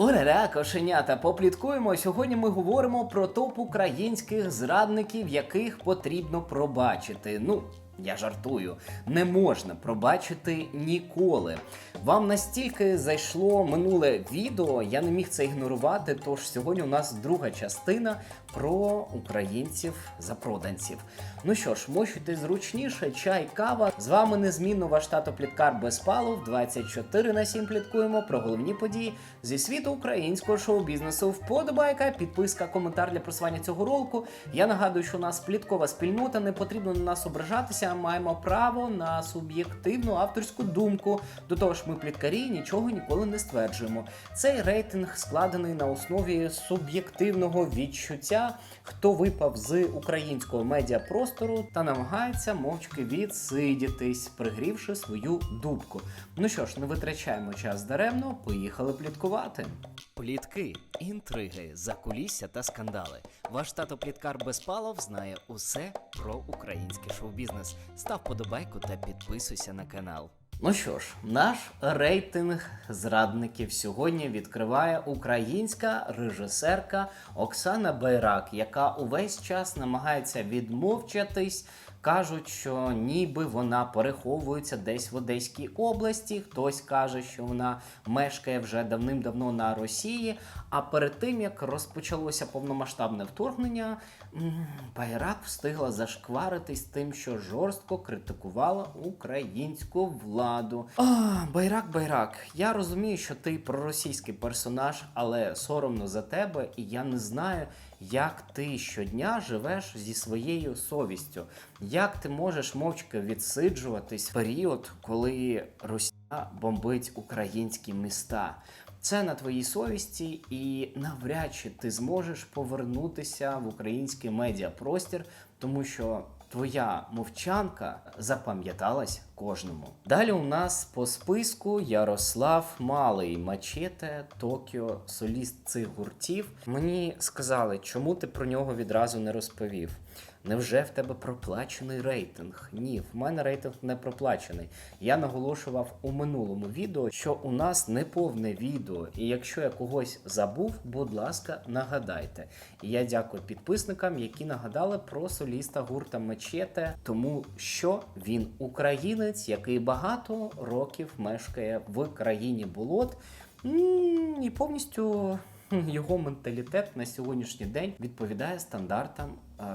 Ура, кошенята, попліткуємо. Сьогодні ми говоримо про топ українських зрадників, яких потрібно пробачити. Ну, я жартую, не можна пробачити ніколи. Вам настільки зайшло минуле відео, я не міг це ігнорувати. Тож сьогодні у нас друга частина про українців запроданців. Ну що ж, мощуйте зручніше, чай, кава. З вами незмінно ваш тато Пліткар Безпалов. 24 на 7 пліткуємо про головні події зі світу українського шоу-бізнесу. Вподобайка, підписка, коментар для просування цього ролику. Я нагадую, що у нас пліткова спільнота, не потрібно на нас ображатися. Маємо право на суб'єктивну авторську думку. До того ж, ми пліткарі нічого ніколи не стверджуємо. Цей рейтинг складений на основі суб'єктивного відчуття, хто випав з українського медіапростору та намагається мовчки відсидітись, пригрівши свою дубку. Ну що ж, не витрачаємо час даремно, поїхали пліткувати. Плітки, інтриги, закулісся та скандали. Ваш тато Пліткар Безпалов знає усе про український шоу-бізнес. Став подобайку та підписуйся на канал. Ну що ж, наш рейтинг зрадників сьогодні відкриває українська режисерка Оксана Байрак, яка увесь час намагається відмовчатись. Кажуть, що ніби вона переховується десь в Одеській області. Хтось каже, що вона мешкає вже давним-давно на Росії. А перед тим як розпочалося повномасштабне вторгнення, Байрак встигла зашкваритись тим, що жорстко критикувала українську владу. А, Байрак, Байрак, я розумію, що ти проросійський персонаж, але соромно за тебе, і я не знаю, як ти щодня живеш зі своєю совістю. Як ти можеш мовчки відсиджуватись в період, коли Росія бомбить українські міста? Це на твоїй совісті, і навряд чи ти зможеш повернутися в український медіапростір, тому що твоя мовчанка запам'яталась кожному. Далі у нас по списку Ярослав Малий, Мачете, Токіо, соліст цих гуртів. Мені сказали, чому ти про нього відразу не розповів. Невже в тебе проплачений рейтинг? Ні, в мене рейтинг не проплачений. Я наголошував у минулому відео, що у нас не повне відео, і якщо я когось забув, будь ласка, нагадайте. І я дякую підписникам, які нагадали про соліста гурта Мечете, тому що він українець, який багато років мешкає в країні болот. І повністю його менталітет на сьогоднішній день відповідає стандартам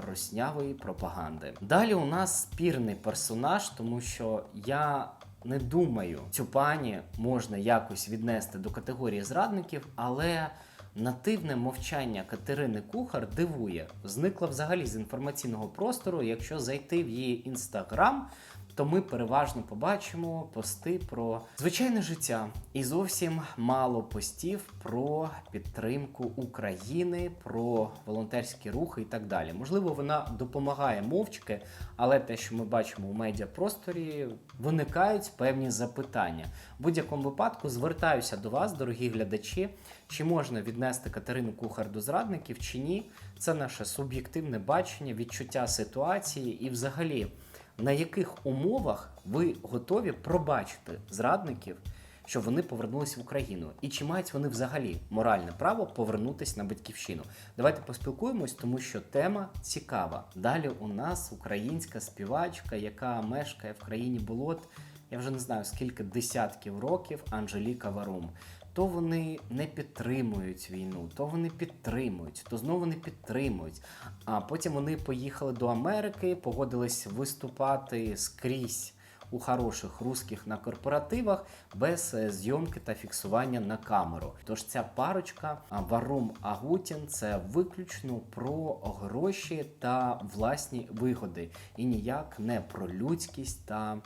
роснявої пропаганди. Далі у нас спірний персонаж, тому що я. Не думаю, цю пані можна якось віднести до категорії зрадників, але нативне мовчання Катерини Кухар дивує. Зникла взагалі з інформаційного простору. Якщо зайти в її інстаграм, то ми переважно побачимо пости про звичайне життя і зовсім мало постів про підтримку України, про волонтерські рухи і так далі. Можливо, вона допомагає мовчки, але те, що ми бачимо у медіапросторі, виникають певні запитання. В будь-якому випадку звертаюся до вас, дорогі глядачі, чи можна віднести Катерину Кухар до зрадників чи ні. Це наше суб'єктивне бачення, відчуття ситуації і взагалі на яких умовах ви готові пробачити зрадників, щоб вони повернулися в Україну? І чи мають вони взагалі моральне право повернутися на батьківщину? Давайте поспілкуємось, тому що тема цікава. Далі у нас українська співачка, яка мешкає в країні болот. Я вже не знаю скільки десятків років Анжеліка Варум. То вони не підтримують війну, то вони підтримують, то знову не підтримують. А потім вони поїхали до Америки, погодились виступати скрізь у хороших русських на корпоративах без е, зйомки та фіксування на камеру. Тож ця парочка Варум Агутін це виключно про гроші та власні вигоди, і ніяк не про людськість та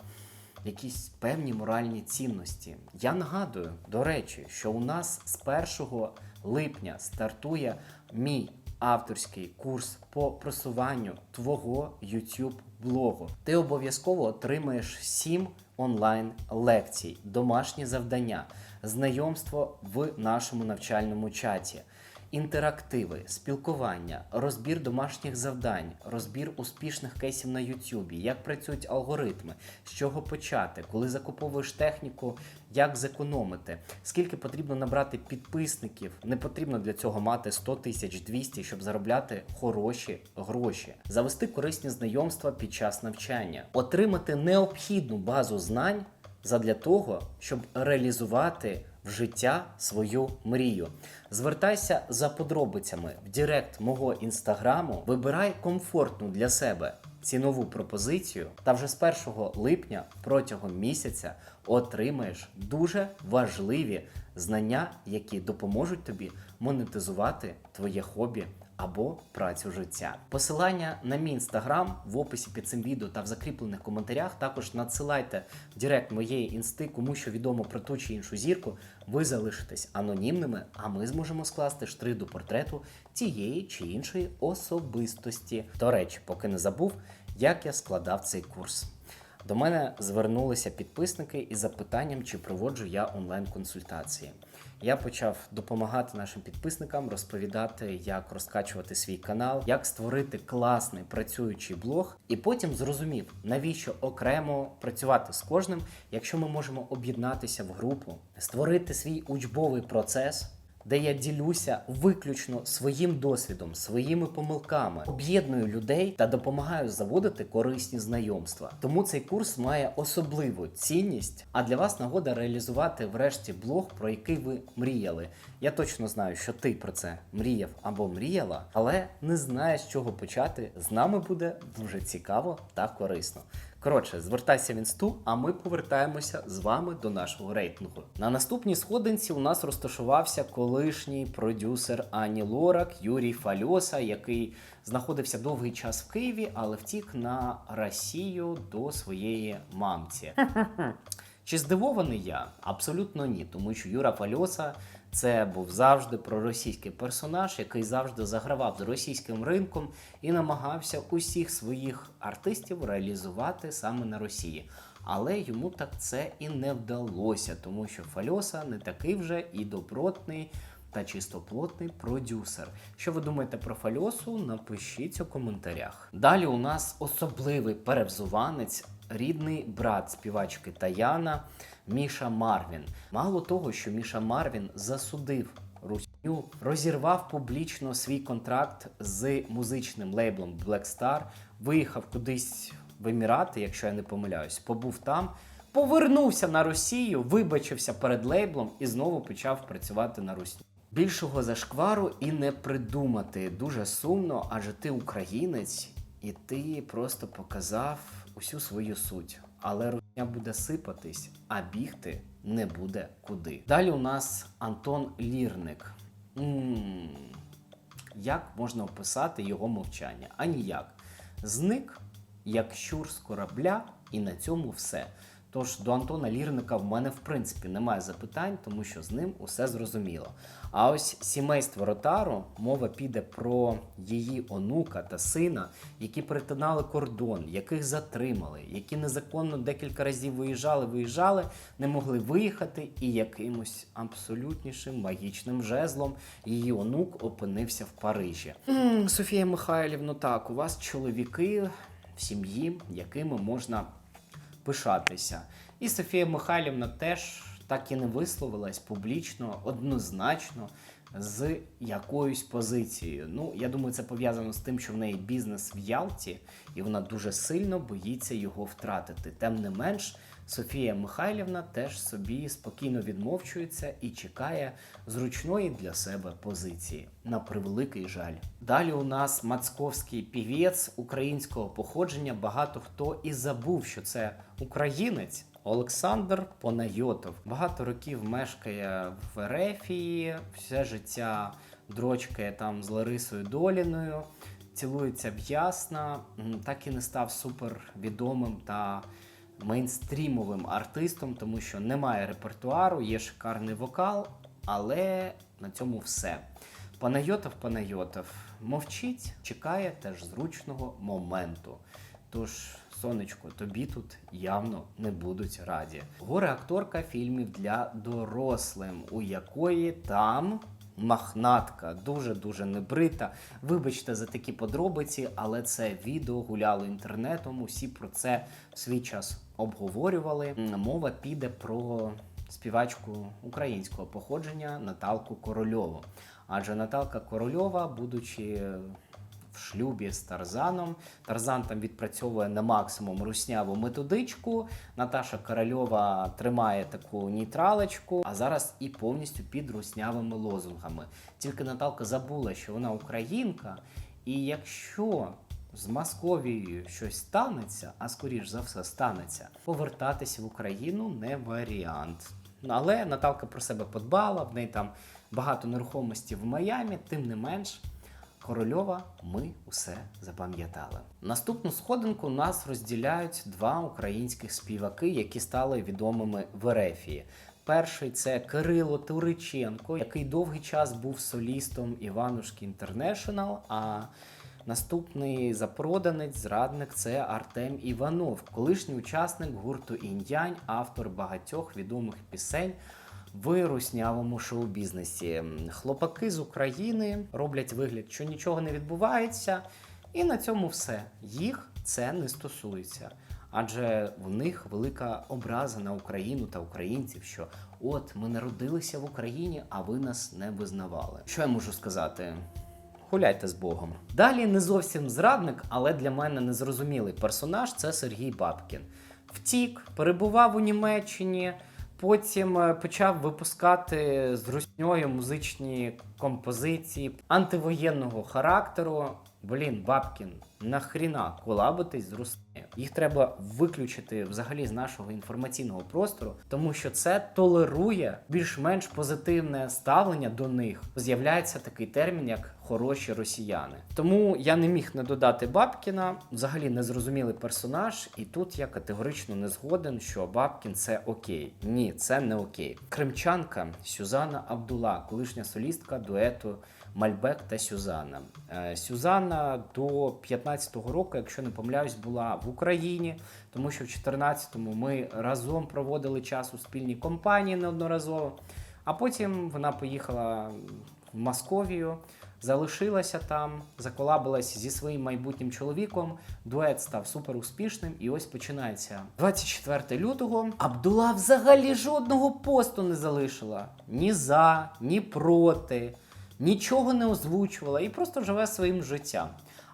якісь певні моральні цінності. Я нагадую, до речі, що у нас з 1 липня стартує мій авторський курс по просуванню твого YouTube блогу. Ти обов'язково отримаєш 7 онлайн лекцій, домашні завдання, знайомство в нашому навчальному чаті. Інтерактиви, спілкування, розбір домашніх завдань, розбір успішних кейсів на Ютубі, як працюють алгоритми, з чого почати, коли закуповуєш техніку, як зекономити, скільки потрібно набрати підписників. Не потрібно для цього мати 100 тисяч 200, щоб заробляти хороші гроші, завести корисні знайомства під час навчання, отримати необхідну базу знань задля того, щоб реалізувати в життя свою мрію. Звертайся за подробицями в Директ мого інстаграму, вибирай комфортну для себе цінову пропозицію, та вже з 1 липня протягом місяця отримаєш дуже важливі знання, які допоможуть тобі монетизувати твоє хобі або працю життя. Посилання на мій інстаграм в описі під цим відео та в закріплених коментарях. Також надсилайте в директ моєї інсти, кому що відомо про ту чи іншу зірку. Ви залишитесь анонімними, а ми зможемо скласти штрих до портрету тієї чи іншої особистості. До речі, поки не забув, як я складав цей курс. До мене звернулися підписники із запитанням, чи проводжу я онлайн-консультації. Я почав допомагати нашим підписникам розповідати, як розкачувати свій канал, як створити класний працюючий блог, і потім зрозумів, навіщо окремо працювати з кожним, якщо ми можемо об'єднатися в групу, створити свій учбовий процес де я ділюся виключно своїм досвідом, своїми помилками, об'єдную людей та допомагаю заводити корисні знайомства. Тому цей курс має особливу цінність, а для вас нагода реалізувати врешті блог, про який ви мріяли. Я точно знаю, що ти про це мріяв або мріяла, але не знаєш, з чого почати. З нами буде дуже цікаво та корисно. Коротше, звертайся в інсту, а ми повертаємося з вами до нашого рейтингу. На наступній сходинці у нас розташувався колишній продюсер Ані Лорак Юрій Фальоса, який знаходився довгий час в Києві, але втік на Росію до своєї мамці. Чи здивований я? Абсолютно ні, тому що Юра Фальоса це був завжди проросійський персонаж, який завжди загравав з російським ринком і намагався усіх своїх артистів реалізувати саме на Росії. Але йому так це і не вдалося, тому що Фальоса не такий вже і добротний та чистоплотний продюсер. Що ви думаєте про Фальосу? Напишіть у коментарях. Далі у нас особливий перевзуванець, рідний брат співачки Таяна Міша Марвін. Мало того, що Міша Марвін засудив Русню, розірвав публічно свій контракт з музичним лейблом Black Star, виїхав кудись в Емірати, якщо я не помиляюсь, побув там. Повернувся на Росію, вибачився перед лейблом і знову почав працювати на Русню. Більшого зашквару і не придумати. Дуже сумно, адже ти українець, і ти просто показав усю свою суть. Але рухня буде сипатись, а бігти не буде куди. Далі у нас Антон Лірник. м як можна описати його мовчання? А ніяк. Зник, як щур з корабля, і на цьому все. Тож до Антона Лірника в мене в принципі немає запитань, тому що з ним усе зрозуміло. А ось сімейство Ротару мова піде про її онука та сина, які перетинали кордон, яких затримали, які незаконно декілька разів виїжджали, виїжджали, не могли виїхати, і якимось абсолютнішим магічним жезлом її онук опинився в Парижі. Софія Михайлівна, так, у вас чоловіки в сім'ї, якими можна пишатися. І Софія Михайлівна теж так і не висловилась публічно, однозначно з якоюсь позицією. Ну, я думаю, це пов'язано з тим, що в неї бізнес в Ялті, і вона дуже сильно боїться його втратити. Тим не менш, Софія Михайлівна теж собі спокійно відмовчується і чекає зручної для себе позиції. На превеликий жаль. Далі у нас мацковський півець українського походження. Багато хто і забув, що це українець. Олександр Понайотов багато років мешкає в Ерефії, все життя дрочкає там з Ларисою Доліною, цілується в Ясна, так і не став супервідомим та мейнстрімовим артистом, тому що немає репертуару, є шикарний вокал, але на цьому все. Панайотов Панайотов мовчить, чекає теж зручного моменту. Тож, сонечко, тобі тут явно не будуть раді. Горе акторка фільмів для дорослим, у якої там махнатка, дуже-дуже небрита. Вибачте за такі подробиці, але це відео гуляло інтернетом. Усі про це в свій час обговорювали. Мова піде про співачку українського походження Наталку Корольову. Адже Наталка Корольова, будучи в шлюбі з Тарзаном. Тарзан там відпрацьовує на максимум русняву методичку. Наташа Корольова тримає таку нейтралочку, а зараз і повністю під руснявими лозунгами. Тільки Наталка забула, що вона українка, і якщо з Московією щось станеться, а скоріш за все станеться, повертатися в Україну не варіант. Але Наталка про себе подбала, в неї там багато нерухомості в Майамі, тим не менш. Корольова ми усе запам'ятали. Наступну сходинку нас розділяють два українських співаки, які стали відомими в Ерефії. Перший це Кирило Туриченко, який довгий час був солістом Іванушки Інтернешнл. А наступний запроданець, зрадник це Артем Іванов, колишній учасник гурту Інь-Янь, автор багатьох відомих пісень в руснявому шоу-бізнесі. Хлопаки з України роблять вигляд, що нічого не відбувається, і на цьому все. Їх це не стосується. Адже в них велика образа на Україну та українців, що от ми народилися в Україні, а ви нас не визнавали. Що я можу сказати? Гуляйте з Богом. Далі не зовсім зрадник, але для мене незрозумілий персонаж це Сергій Бабкін. Втік, перебував у Німеччині, потім е, почав випускати з русньою музичні композиції антивоєнного характеру. Блін, Бабкін, нахріна колабитись з Руснею. Їх треба виключити взагалі з нашого інформаційного простору, тому що це толерує більш-менш позитивне ставлення до них. З'являється такий термін, як хороші росіяни. Тому я не міг не додати Бабкіна, взагалі незрозумілий персонаж, і тут я категорично не згоден, що Бабкін це окей. Ні, це не окей. Кримчанка Сюзанна Абдула, колишня солістка дуету Мальбек та Сюзанна. Е, Сюзанна до 15-го року, якщо не помиляюсь, була в Україні, тому що в 14-му ми разом проводили час у спільній компанії неодноразово. А потім вона поїхала в Московію, залишилася там, заколабилася зі своїм майбутнім чоловіком. Дует став супер успішним, і ось починається 24 лютого. Абдула взагалі жодного посту не залишила ні за, ні проти нічого не озвучувала і просто живе своїм життям.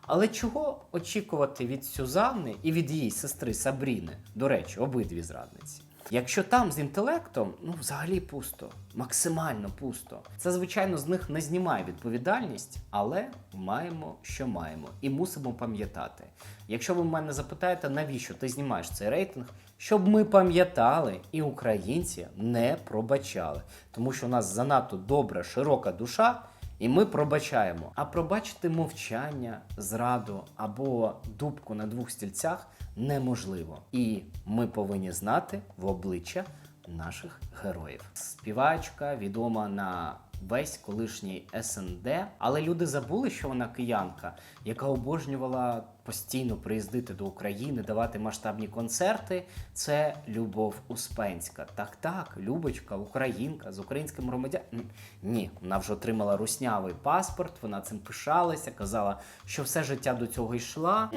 Але чого очікувати від Сюзанни і від її сестри Сабріни? До речі, обидві зрадниці. Якщо там з інтелектом, ну взагалі пусто, максимально пусто. Це, звичайно, з них не знімає відповідальність, але маємо, що маємо, і мусимо пам'ятати. Якщо ви мене запитаєте, навіщо ти знімаєш цей рейтинг, щоб ми пам'ятали і українці не пробачали, тому що у нас занадто добра, широка душа. І ми пробачаємо. А пробачити мовчання, зраду або дубку на двох стільцях неможливо. І ми повинні знати в обличчя наших героїв. Співачка відома на весь колишній СНД, але люди забули, що вона киянка, яка обожнювала постійно приїздити до України, давати масштабні концерти. Це Любов Успенська. Так, так, Любочка, українка з українським громадянином. Ні, вона вже отримала руснявий паспорт, вона цим пишалася, казала, що все життя до цього йшла.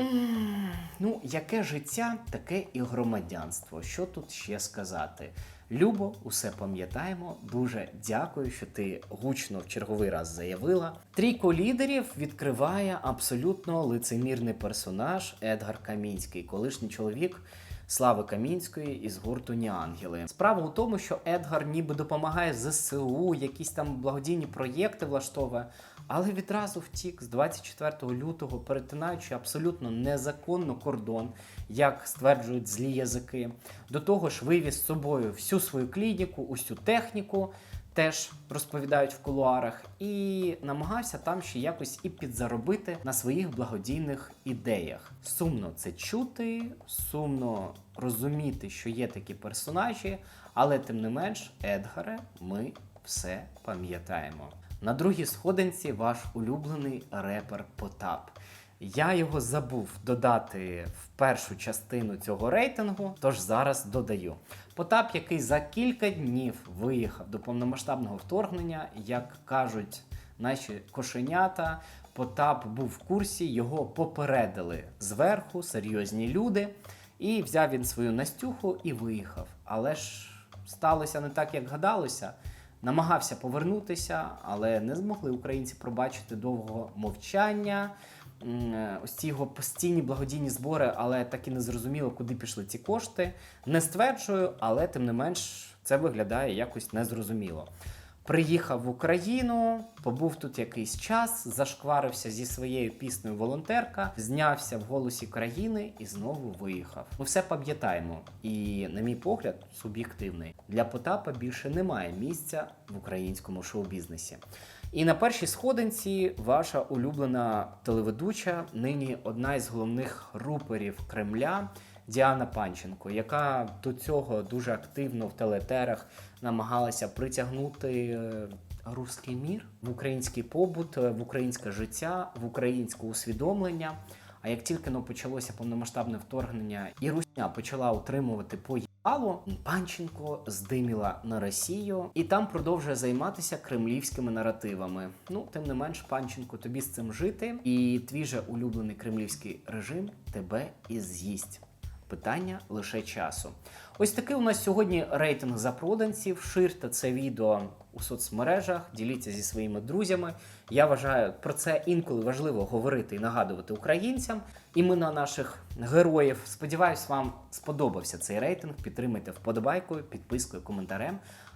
Ну, яке життя, таке і громадянство. Що тут ще сказати? Любо, усе пам'ятаємо. Дуже дякую, що ти гучно в черговий раз заявила. Трійко лідерів відкриває абсолютно лицемірний персонаж Едгар Камінський, колишній чоловік. Слави Камінської із гурту Ніангели. Справа у тому, що Едгар ніби допомагає ЗСУ, якісь там благодійні проєкти влаштовує, але відразу втік з 24 лютого, перетинаючи абсолютно незаконно кордон, як стверджують злі язики. До того ж, вивіз з собою всю свою клініку, усю техніку. Теж розповідають в кулуарах, і намагався там ще якось і підзаробити на своїх благодійних ідеях. Сумно це чути, сумно розуміти, що є такі персонажі, але тим не менш, Едгаре, ми все пам'ятаємо. На другій сходинці ваш улюблений репер Потап. Я його забув додати в першу частину цього рейтингу, тож зараз додаю. Потап, який за кілька днів виїхав до повномасштабного вторгнення, як кажуть наші кошенята, Потап був в курсі, його попередили зверху серйозні люди, і взяв він свою Настюху і виїхав. Але ж сталося не так, як гадалося. Намагався повернутися, але не змогли українці пробачити довгого мовчання. Е, Ось ці його постійні благодійні збори, але так і не зрозуміло, куди пішли ці кошти. Не стверджую, але тим не менш це виглядає якось незрозуміло. Приїхав в Україну, побув тут якийсь час, зашкварився зі своєю піснею волонтерка, знявся в голосі країни і знову виїхав. Ми все пам'ятаємо. І, на мій погляд, суб'єктивний для Потапа більше немає місця в українському шоу-бізнесі. І на першій сходинці ваша улюблена телеведуча, нині одна із головних руперів Кремля. Діана Панченко, яка до цього дуже активно в телетерах намагалася притягнути е, руський мір в український побут, е, в українське життя, в українське усвідомлення. А як тільки почалося повномасштабне вторгнення, і Русня почала утримувати поїбало, Панченко здиміла на Росію і там продовжує займатися кремлівськими наративами. Ну, тим не менш, Панченко, тобі з цим жити, і твій же улюблений кремлівський режим тебе і з'їсть. Питання лише часу. Ось такий у нас сьогодні рейтинг запроданців. Ширте це відео у соцмережах, діліться зі своїми друзями. Я вважаю, про це інколи важливо говорити і нагадувати українцям. Імена наших героїв. Сподіваюсь, вам сподобався цей рейтинг. Підтримайте вподобайкою, підпискою, коментарем.